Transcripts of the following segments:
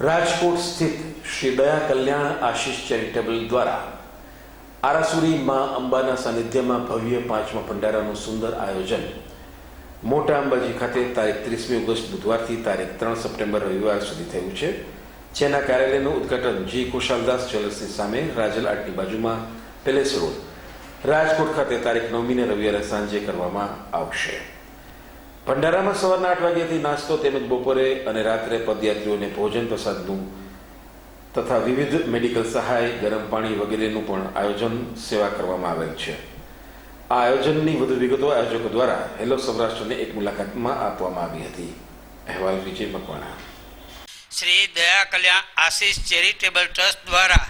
રાજકોટ સ્થિત શ્રી દયા કલ્યાણ આશીષ ચેરિટેબલ દ્વારા આરાસુરી માં અંબાના સાનિધ્યમાં ભવ્ય પાંચમા ભંડારાનું સુંદર આયોજન મોટા અંબાજી ખાતે તારીખ ત્રીસમી ઓગસ્ટ બુધવારથી તારીખ ત્રણ સપ્ટેમ્બર રવિવાર સુધી થયું છે. જેના કાર્યાલયનું ઉદ્ઘાટન જી કુશાલદાસ જ્વેલર્સની સામે રાજલ આટની બાજુમાં પેલેસ રોડ રાજકોટ ખાતે તારીખ નવમીને રવિવારે સાંજે કરવામાં આવશે. ભંડારામાં સવારના આઠ વાગ્યાથી નાસ્તો તેમજ બપોરે અને રાત્રે પદયાત્રીઓને ભોજન પ્રસાદનું તથા વિવિધ મેડિકલ સહાય, ગરમ પાણી વગેરેનું પણ આયોજન સેવા કરવામાં આવેલ છે. આ આયોજનની વધુ વિગતો આયોજકો દ્વારા હેલો સૌરાષ્ટ્રને એક મુલાકાતમાં આપવામાં આવી હતી. અહેવાલ વિજય મકવાણા. શ્રી દયા કલ્યાણ આશીષ ચેરિટેબલ ટ્રસ્ટ દ્વારા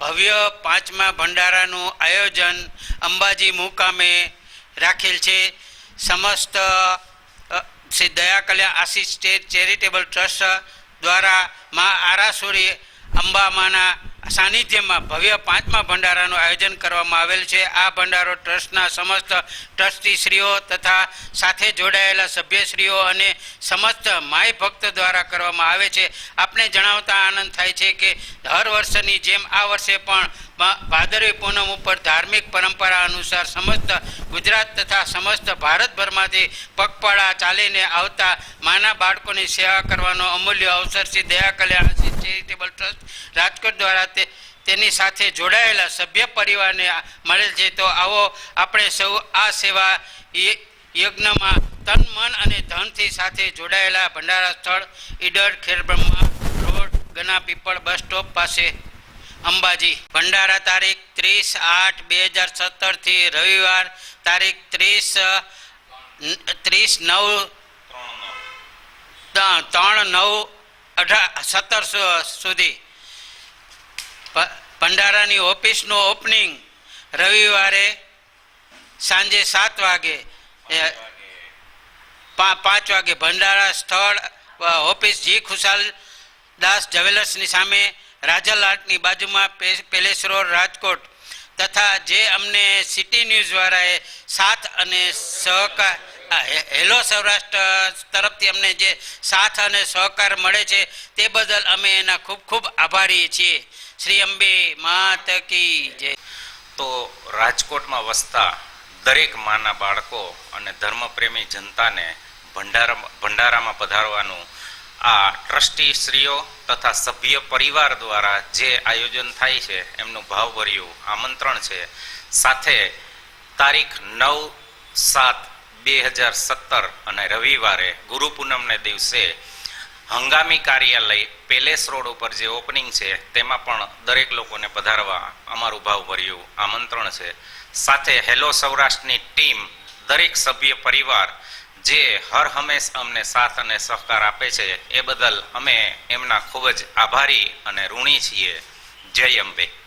ભવ્ય પાંચમા ભંડારાનું આયોજન અંબાજી મુકામે રાખેલ છે. સમસ્ત શ્રી દયા આશીષ સ્ટેટ ચેરિટેબલ ટ્રસ્ટ દ્વારા મા આરાસુરી અંબામાના સાનિધ્યમાં ભવ્ય પાંચમા ભંડારાનું આયોજન કરવામાં આવેલ છે. આ ભંડારો ટ્રસ્ટના સમસ્ત ટ્રસ્ટીશ્રીઓ તથા સાથે જોડાયેલા સભ્યશ્રીઓ અને સમસ્ત માય ભક્ત દ્વારા કરવામાં આવે છે. આપણે જણાવતા આનંદ થાય છે કે હર વર્ષની જેમ આ વર્ષે પણ ભાદરવી પૂનમ ઉપર ધાર્મિક પરંપરા અનુસાર સમસ્ત ગુજરાત તથા સમસ્ત ભારતભરમાંથી પગપાળા ચાલીને આવતા માના બાળકોની સેવા કરવાનો અમૂલ્ય અવસર શ્રી દયા કલ્યાણ ચેરિટેબલ ટ્રસ્ટ રાજકોટ દ્વારા તે તેની સાથે જોડાયેલા સભ્ય પરિવારને મળેલ છે. તો આવો આપણે સૌ આ સેવા યજ્ઞમાં તન, મન અને ધનથી સાથે જોડાયેલા ભંડારા સ્થળ, ઈડર, ખેરબ્રહ્મા, રોડ, ગના પીપળ બસ સ્ટોપ પાસે. અંબાજી, ભંડારા તારીખ ત્રીસ આઠ બે હજાર સત્તરથી રવિવાર તારીખ ત્રીસ ત્રીસ નવ ત્રણ નવ. અઢાર સત્તર સુધી. ભંડારાની ઓફિસનું ઓપનિંગ રવિવારે સાંજે સાત વાગે. પાંચ વાગે. ભંડારા સ્થળ ઓફિસ જી ખુશાલ દાસ જ્વેલર્સની સામે રાજલ આર્ટની બાજુમાં પેલેસ રોડ, રાજકોટ તથા જે અમને સિટી ન્યૂઝ વાળાએ સાથ અને સહકાર હેલો સૌરાષ્ટ્ર તરફથી અમને જે સાથ અને સહકાર મળે છે તે બદલ અમે એના ખૂબ ખૂબ આભારી છીએ. શ્રી અંબે માત કી જય. તો રાજકોટમાં વસતા દરેક માના બાળકો અને ધર્મપ્રેમી જનતાને ભંડારા ભંડારામાં પધારવાનું આ ટ્રસ્ટી શ્રીઓ તથા સભ્ય પરિવાર દ્વારા જે આયોજન થાય છે, એમનું ભાવભર્યું આમંત્રણ છે. સાથે તારીખ નવ સાત બે હજાર સત્તર અને રવિવારે ગુરુ પૂનમને દિવસે હંગામી કાર્યાલય પેલેસ રોડ ઉપર જે ઓપનિંગ છે, તેમાં પણ દરેક લોકોને પધારવા અમારું ભાવભર્યું આમંત્રણ છે. સાથે હેલો સૌરાષ્ટ્રની ટીમ દરેક સભ્ય પરિવાર, જે હર હંમેશ અમને સાથ અને સહકાર આપે છે, એ બદલ અમે એમના ખૂબ જ આભારી અને ઋણી છીએ. જય અંબે.